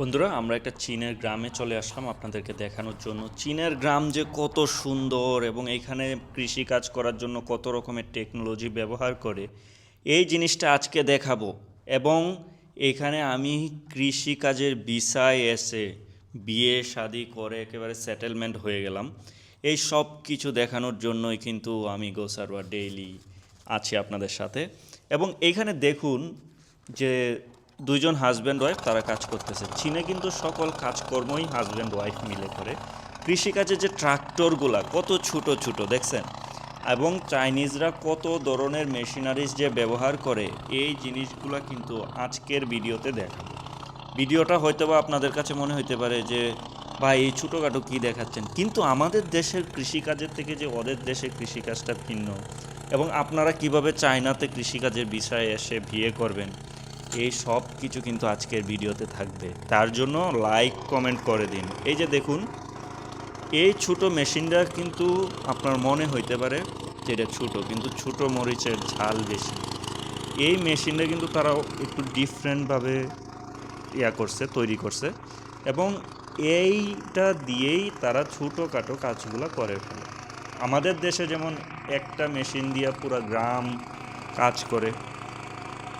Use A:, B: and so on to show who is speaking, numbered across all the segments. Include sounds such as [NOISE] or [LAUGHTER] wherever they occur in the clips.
A: বন্ধুরা, আমরা একটা চীনের গ্রামে চলে আসলাম আপনাদেরকে দেখানোর জন্য। চীনের গ্রাম যে কত সুন্দর এবং এখানে কৃষি কাজ করার জন্য কত রকমের টেকনোলজি ব্যবহার করে, এই জিনিসটা আজকে দেখাবো। এবং এখানে আমি কৃষি কাজের বিষয় এসে বিয়ে, শাদি করে একেবারে সেটেলমেন্ট হয়ে গেলাম। এই সব কিছু দেখানোর জন্যই কিন্তু আমি গোসারওয়া ডেইলি আছি আপনাদের সাথে। এবং এখানে দেখুন যে দুইজন হাজব্যান্ড ওয়াইফ তারা কাজ করতেছে। চীনে কিন্তু সকল কাজকর্মই হাজব্যান্ড ওয়াইফ মিলে করে। কৃষিকাজে যে ট্রাক্টরগুলা কত ছোট ছোট, দেখছেন? এবং চাইনিজরা কত ধরনের মেশিনারিজ যে ব্যবহার করে, এই জিনিসগুলা কিন্তু আজকের ভিডিওতে দেখাবো। ভিডিওটা হয়তো বা আপনাদের কাছে মনে হইতে পারে যে, ভাই, এই ছোটোখাটো কী দেখাচ্ছেন? কিন্তু আমাদের দেশের কৃষিকাজের থেকে যে ওদের দেশে কৃষিকাজটা ভিন্ন। এবং আপনারা কীভাবে চায়নাতে কৃষিকাজের বিষয়ে এসে বিয়ে করবেন এই সব কিছু কিন্তু আজকের ভিডিওতে থাকবে। তার জন্য লাইক কমেন্ট করে দিন। এই যে দেখুন, এই ছোট মেশিনটা কিন্তু আপনার মনে হইতে পারে যে এটা ছোটো, কিন্তু ছোট মরিচের ঝাল বেশি। এই মেশিনটা কিন্তু তারা একটু ডিফারেন্টভাবে ইয়া করছে, তৈরি করছে এবং এইটা দিয়েই তারা ছোটোখাটো কাজগুলো করে ফেলে। আমাদের দেশে যেমন একটা মেশিন দিয়ে পুরো গ্রাম কাজ করে।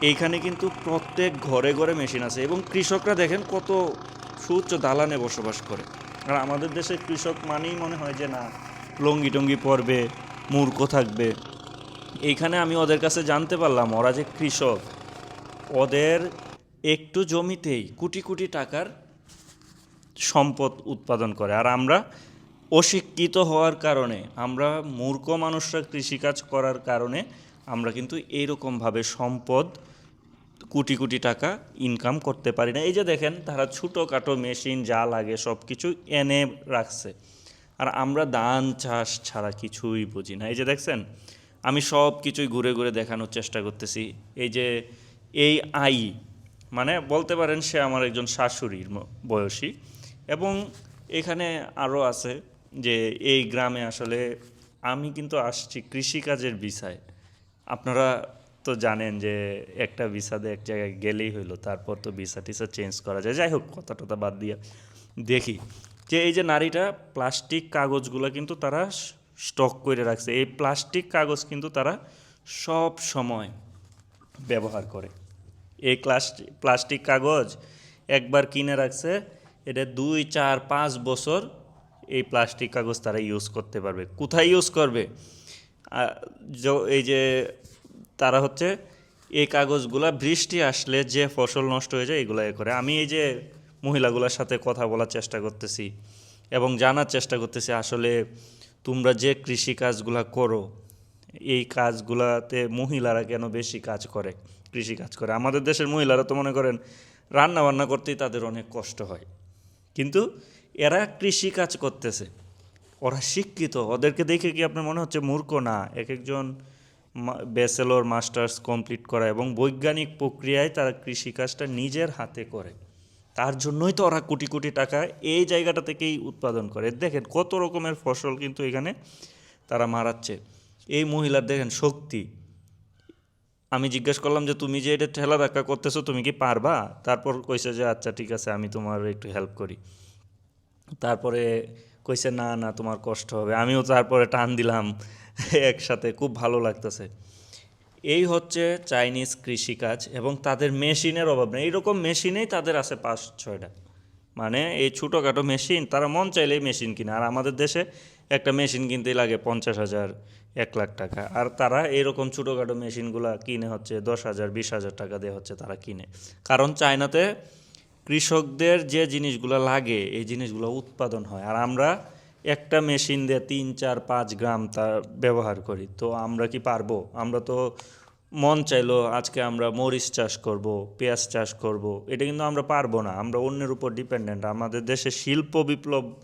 A: এইখানে কিন্তু প্রত্যেক ঘরে ঘরে মেশিন আছে এবং কৃষকরা দেখেন কত সুউচ্চ দালানে বসবাস করে। আর আমাদের দেশে কৃষক মানেই মনে হয় যে না, লঙ্গি টঙ্গি পরবে, মূর্খ থাকবে। এইখানে আমি ওদের কাছে জানতে পারলাম, ওরা যে কৃষক, ওদের একটু জমিতেই কোটি কোটি টাকার সম্পদ উৎপাদন করে। আর আমরা অশিক্ষিত হওয়ার কারণে, আমরা মূর্খ মানুষরা কৃষিকাজ করার কারণে আমরা কিন্তু এইরকমভাবে সম্পদ কোটি কোটি টাকা ইনকাম করতে পারি না। এই যে দেখেন, তারা ছোটোখাটো মেশিন যা লাগে সব কিছু এনে রাখছে। আর আমরা ধান চাষ ছাড়া কিছুই বুঝি না। এই যে দেখছেন, আমি সব কিছুই ঘুরে ঘুরে দেখানোর চেষ্টা করতেছি। এই যে এই আই মানে বলতে পারেন সে আমার একজন শাশুড়ির বয়সী। এবং এখানে আরও আছে যে এই গ্রামে আসলে আমি কিন্তু আসছি কৃষিকাজের বিষয়। আপনারা তো জানেন যে একটা ভিসাতে এক জায়গায় গেলেই হইল, তারপর তো ভিসা টিসা চেঞ্জ করা যায়। যাই হোক কথা টথা বাদ দিয়ে। দেখি, যে এই যে নারীটা প্লাস্টিক কাগজগুলো কিন্তু তারা স্টক করে রাখছে। এই প্লাস্টিক কাগজ কিন্তু তারা সব সময় ব্যবহার করে। এই প্লাস্টিক প্লাস্টিক কাগজ একবার কিনে রাখছে, এটা দুই, চার, পাঁচ বছর এই প্লাস্টিক কাগজ তারা ইউজ করতে পারবে। কোথায় ইউজ করবে? এই যে তারা হচ্ছে এই কাগজগুলা বৃষ্টি আসলে যে ফসল নষ্ট হয়ে যায় এগুলো এ করে। আমি এই যে মহিলাগুলোর সাথে কথা বলার চেষ্টা করতেছি এবং জানার চেষ্টা করতেছি আসলে তোমরা যে কৃষি কাজগুলা করো, এই কাজগুলাতে মহিলারা কেন বেশি কাজ করে, কৃষি কাজ করে? আমাদের দেশের মহিলারা তো মনে করেন রান্না বান্না করতেই তাদের অনেক কষ্ট হয়। কিন্তু এরা কৃষি কাজ করতেছে, ওরা শিক্ষিত, ওদেরকে দেখে কি আপনার মনে হচ্ছে মূর্খ? না, এক একজন ব্যাচেলর, মাস্টার্স কমপ্লিট করা এবং বৈজ্ঞানিক প্রক্রিয়ায় তারা কৃষিকাজটা নিজের হাতে করে। তার জন্যই তো ওরা কোটি কোটি টাকা এই জায়গাটা থেকেই উৎপাদন করে। দেখেন কত রকমের ফসল কিন্তু এখানে তারা মারাচ্ছে। এই মহিলার দেখেন শক্তি। আমি জিজ্ঞেস করলাম যে, তুমি যে এটা ঠেলা ধাক্কা করতেছো, তুমি কি পারবা? তারপর কইছে যে আচ্ছা ঠিক আছে, আমি তোমার একটু হেল্প করি। তারপরে কইছে, না না, তোমার কষ্ট হবে। আমিও তারপরে টান দিলাম। [LAUGHS] একসাথে খুব ভালো লাগতেছে। এই হচ্ছে চাইনিজ কৃষিকাজ এবং তাদের মেশিনের অভাব নেই। এইরকম মেশিনেই তাদের আছে পাঁচ, ছয়টা। মানে এই ছোটোখাটো মেশিন, তারা মন চাইলেই মেশিন কিনে। আর আমাদের দেশে একটা মেশিন কিনতেই লাগে পঞ্চাশ হাজার, এক লাখ টাকা। আর তারা এরকম ছোটোখাটো মেশিনগুলা কিনে হচ্ছে দশ হাজার, বিশ হাজার টাকা দিয়ে হচ্ছে তারা কিনে। কারণ চায়নাতে কৃষকদের যে জিনিসগুলো লাগে, এই জিনিসগুলো উৎপাদন হয়। আর আমরা একটা মেশিন দিয়ে তিন, চার, পাঁচ গ্রাম তার ব্যবহার করি। তো আমরা কি পারব? আমরা তো মন চাইলো আজকে আমরা মরিচ চাষ করব, পেঁয়াজ চাষ করব, এটা কিন্তু আমরা পারব না। আমরা অন্যের উপর ডিপেন্ডেন্ট আমাদের দেশে শিল্প বিপ্লব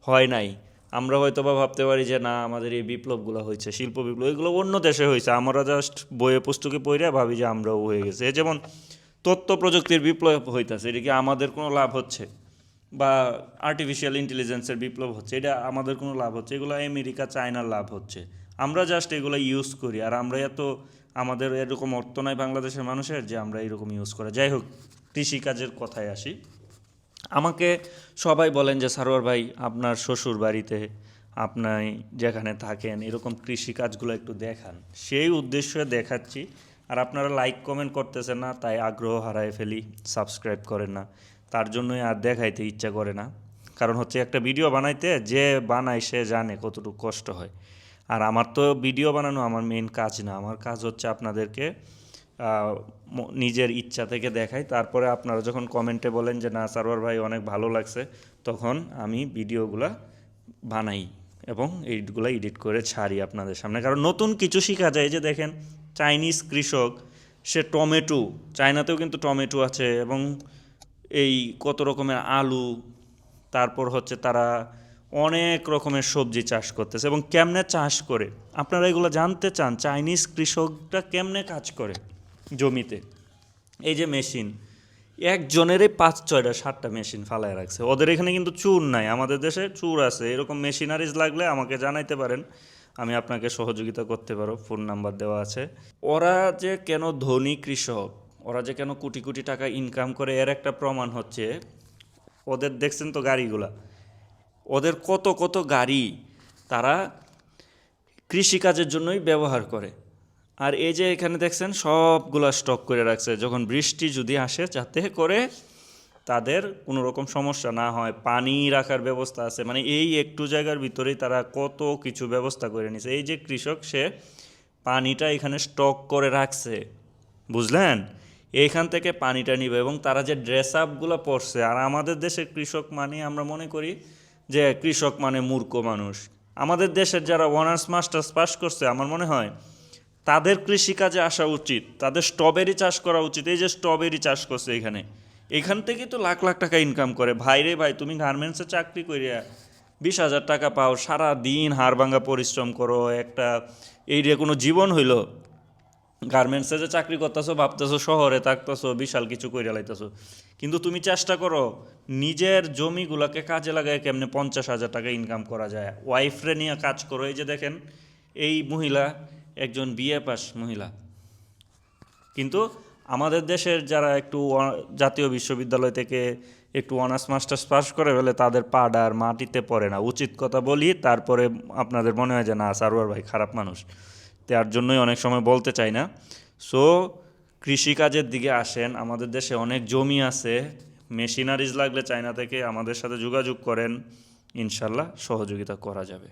A: হয় নাই। আমরা হয়তো বা ভাবতে পারি যে, না, আমাদের এই বিপ্লবগুলো হয়েছে, শিল্প বিপ্লব, এগুলো অন্য দেশে হয়েছে। আমরা জাস্ট বইয়ে পুস্তকে পড়ে ভাবি যে আমরাও হয়ে গেছে। যেমন তথ্য প্রযুক্তির বিপ্লব হইতাছে, এটা কি আমাদের কোনো লাভ হচ্ছে? বা আর্টিফিশিয়াল ইন্টেলিজেন্সের বিপ্লব হচ্ছে, এটা আমাদের কোনো লাভ হচ্ছে, এগুলো আমেরিকা, চায়নার লাভ হচ্ছে। আমরা জাস্ট এগুলো ইউজ করি, আর আমরা এত, আমাদের এরকম অর্থ নাই বাংলাদেশের মানুষের যে আমরা এরকম ইউজ করা। যাই হোক, কৃষিকাজের কথায় আসি। আমাকে সবাই বলেন যে, সারোয়ার ভাই, আপনার শ্বশুর বাড়িতে আপনি যেখানে থাকেন, এরকম কৃষি কাজগুলো একটু দেখান। সেই উদ্দেশ্যে দেখাচ্ছি, আর আপনারা লাইক কমেন্ট করতেছেন না, তাই আগ্রহ হারায় ফেলি সাবস্ক্রাইব করেন না। তার জন্যই আর দেখাইতে ইচ্ছা করে না। কারণ হচ্ছে একটা ভিডিও বানাইতে যে বানায় সে জানে কতটুকু কষ্ট হয়। আর আমার তো ভিডিও বানানো আমার মেন কাজ না। আমার কাজ হচ্ছে আপনাদেরকে নিজের ইচ্ছা থেকে দেখাই। তারপরে আপনারা যখন কমেন্টে বলেন যে, না, সারোয়ার ভাই, অনেক ভালো লাগছে, তখন আমি ভিডিওগুলা বানাই এবং এইগুলো এডিট করে ছাড়ি আপনাদের সামনে। কারণ নতুন কিছু শেখা যায়। যে দেখেন চাইনিজ কৃষক, সে টমেটো, চায়নাতেও কিন্তু টমেটো আছে এবং এই কত রকমের আলু, তারপর হচ্ছে তারা অনেক রকমের সবজি চাষ করতেছে এবং কেমনে চাষ করে? আপনারা এগুলো জানতে চান, চাইনিজ কৃষকরা কেমনে কাজ করে জমিতে? এই যে মেশিন, একজনেরই পাঁচ ছয়টা, সাতটা মেশিন ফালায় রাখছে। ওদের এখানে কিন্তু চুর নাই, আমাদের দেশে চুর আছে। এরকম মেশিনারিজ লাগলে আমাকে জানাইতে পারেন, আমি আপনাকে সহযোগিতা করতে পারো, ফোন নাম্বার দেওয়া আছে। ওরা যে কেন ধনী কৃষক ওরা যে কেন কোটি কোটি টাকা ইনকাম করে, এর একটা প্রমাণ হচ্ছে, ওদের দেখছেন তো গাড়িগুলা, ওদের কত কত গাড়ি তারা কৃষিকাজের জন্যই ব্যবহার করে। আর এই যে এখানে দেখছেন, সবগুলা স্টক করে রাখছে, যখন বৃষ্টি যদি আসে, যাতে করে তাদের কোনো রকম সমস্যা না হয়, পানি রাখার ব্যবস্থা আছে মানে এই একটু জায়গার ভিতরেই তারা কত কিছু ব্যবস্থা করে নিছে। এই যে কৃষক, সে পানিটা এখানে স্টক করে রাখছে, বুঝলেন? এইখান থেকে পানিটা নিবে এবং তারা যে ড্রেস আপগুলো পরছে, আর আমাদের দেশে কৃষক মানে আমরা মনে করি যে কৃষক মানে মূর্খ মানুষ। আমাদের দেশের যারা অনার্স মাস্টার্স পাস করছে, আমার মনে হয় তাদের কৃষিকাজে আসা উচিত, তাদের স্ট্রবেরি চাষ করা উচিত। এই যে স্ট্রবেরি চাষ করছে এখানে, এখান থেকে তো লাখ লাখ টাকা ইনকাম করে। ভাই রে ভাই, তুমি গার্মেন্টসে চাকরি করিয়া বিশ হাজার টাকা পাও সারা দিন হাড়ভাঙ্গা পরিশ্রম করো, একটা এই রে কোনো জীবন হইল। গার্মেন্টসে যে চাকরি করতেছো, ভাবতেছো শহরে থাকতেছো, বিশাল কিছু করে লাইতেছো। কিন্তু তুমি চেষ্টা করো, নিজের জমিগুলোকে কাজে লাগায় কেমনে পঞ্চাশ হাজার টাকা ইনকাম করা যায়। ওয়াইফরে নিয়ে কাজ করো, এই যে দেখেন, এই মহিলা একজন বিএ পাস মহিলা। কিন্তু আমাদের দেশের যারা একটু জাতীয় বিশ্ববিদ্যালয় থেকে একটু অনার্স মাস্টার্স পাস করে ফেলে, তাদের পাড আর মাটিতে পড়ে না। উচিত কথা বলি, তারপরে আপনাদের মনে হয় যে, না, সারোয়ার ভাই, খারাপ মানুষ। তার জন্যই অনেক সময় বলতে চাই না। সো কৃষিকাজের দিকে আসেন। আমাদের দেশে অনেক জমি আছে। মেশিনারিজ লাগলে চায়না থেকে আমাদের সাথে যোগাযোগ করেন। ইনশাল্লাহ সহযোগিতা করা যাবে।